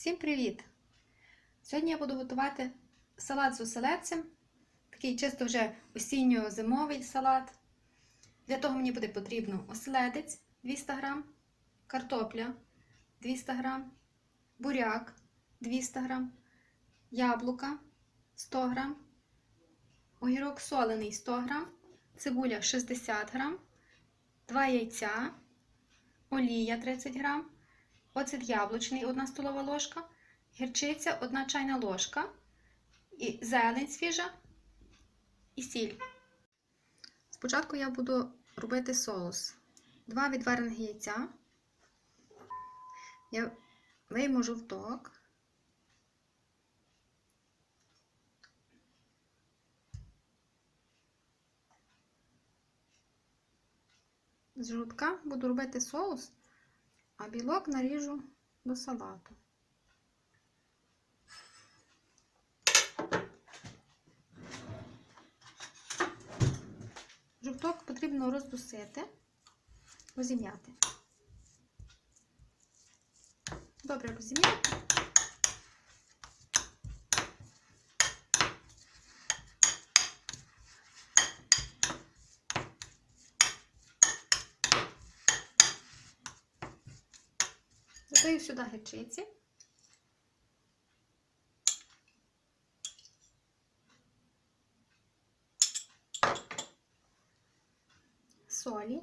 Всім привіт! Сьогодні я буду готувати салат з оселедцем. Такий чисто вже осінньо-зимовий салат. Для того мені буде потрібно оселедець 200 г, картопля 200 г, буряк 200 г, яблука 100 г, огірок солений 100 г, цибуля 60 г, 2 яйця, олія 30 г, оцет яблучний 1 столова ложка, гірчиця 1 чайна ложка, і зелень свіжа і сіль. Спочатку я буду робити соус. Два відварених яйця. Я вийму жовток. З жовтка буду робити соус, а білок наріжу до салату. Жовток потрібно роздусити, розім'яти. Добре розім'яти. Додаю сюди гірчиці. солі.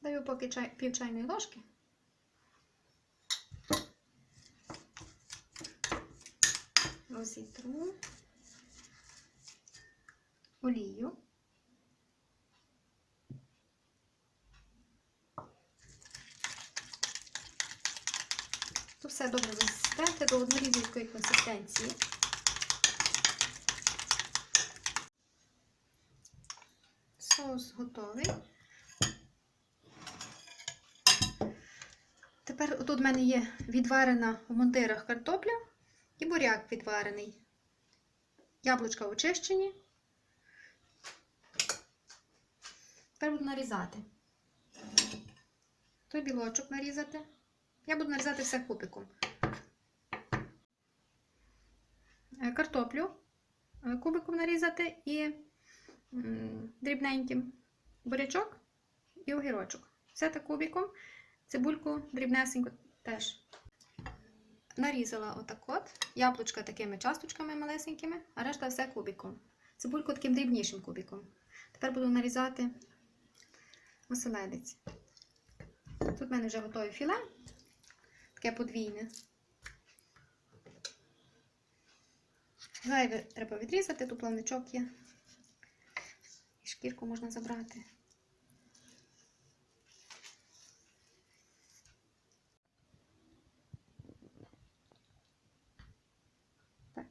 Даю поки чай, пів чайної ложки. Розітру олію. Тут все добре висипати до однорідної консистенції. Соус готовий. Тепер тут в мене є відварена в монтирах картопля і буряк відварений. Яблучка очищені. Тепер буду нарізати. Той білочок нарізати. Я буду нарізати все кубиком. Картоплю кубиком нарізати і дрібненьким бурячок і огірочок. Все так кубиком, цибульку дрібнесенько теж. Нарізала отак от, яблучка такими часточками малесенькими, а решта все кубиком. Цибульку таким дрібнішим кубиком. Тепер буду нарізати оселедець. Тут в мене вже готове філе, таке подвійне. Зайве треба відрізати, тут плавничок є. І шкірку можна забрати. Так,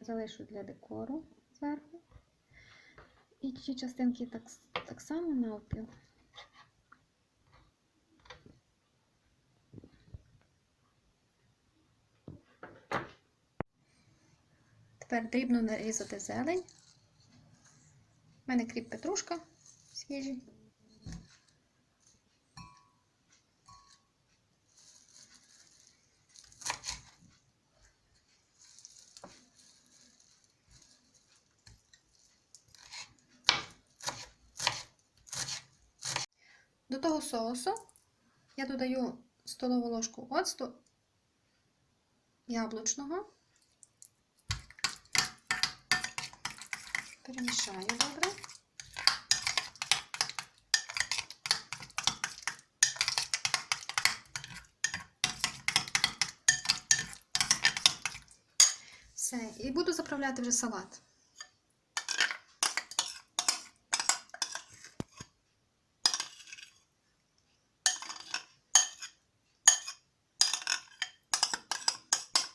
залишу для декору зверху. І ці частинки так, так само навпіл. Тепер дрібно нарізати зелень. У мене кріп петрушка свіжий. До того соусу я додаю столову ложку оцту яблучного. Перемішаю добре. Все, і буду заправляти вже салат.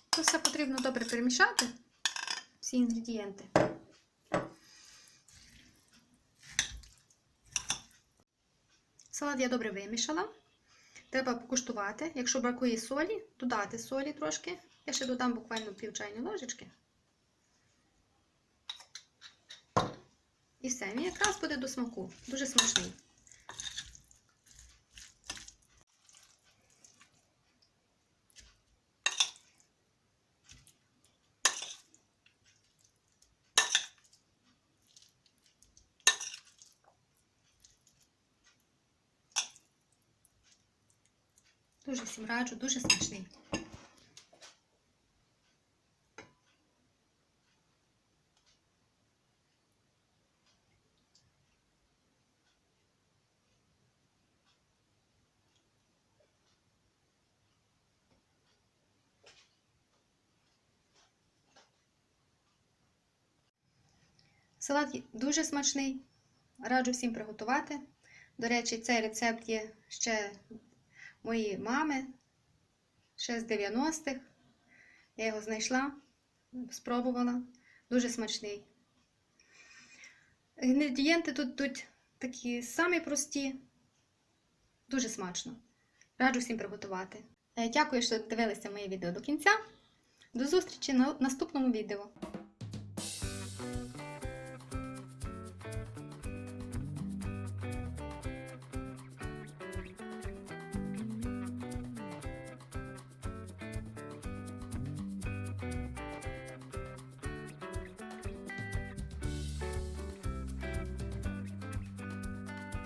Тут все потрібно добре перемішати, всі інгредієнти. Салат я добре вимішала. Треба покуштувати. Якщо бракує солі, додати солі трошки. Я ще додам буквально пів чайної ложечки. І все, він якраз буде до смаку. Дуже смачний. Дуже всім раджу, дуже смачний. Салат дуже смачний. Раджу всім приготувати. До речі, цей рецепт є ще моєї мами, ще з 90-х. Я його знайшла, спробувала. Дуже смачний. Інгредієнти тут, тут такі самі прості, дуже смачно. Раджу всім приготувати. Е, Дякую, що дивилися моє відео до кінця. До зустрічі на наступному відео.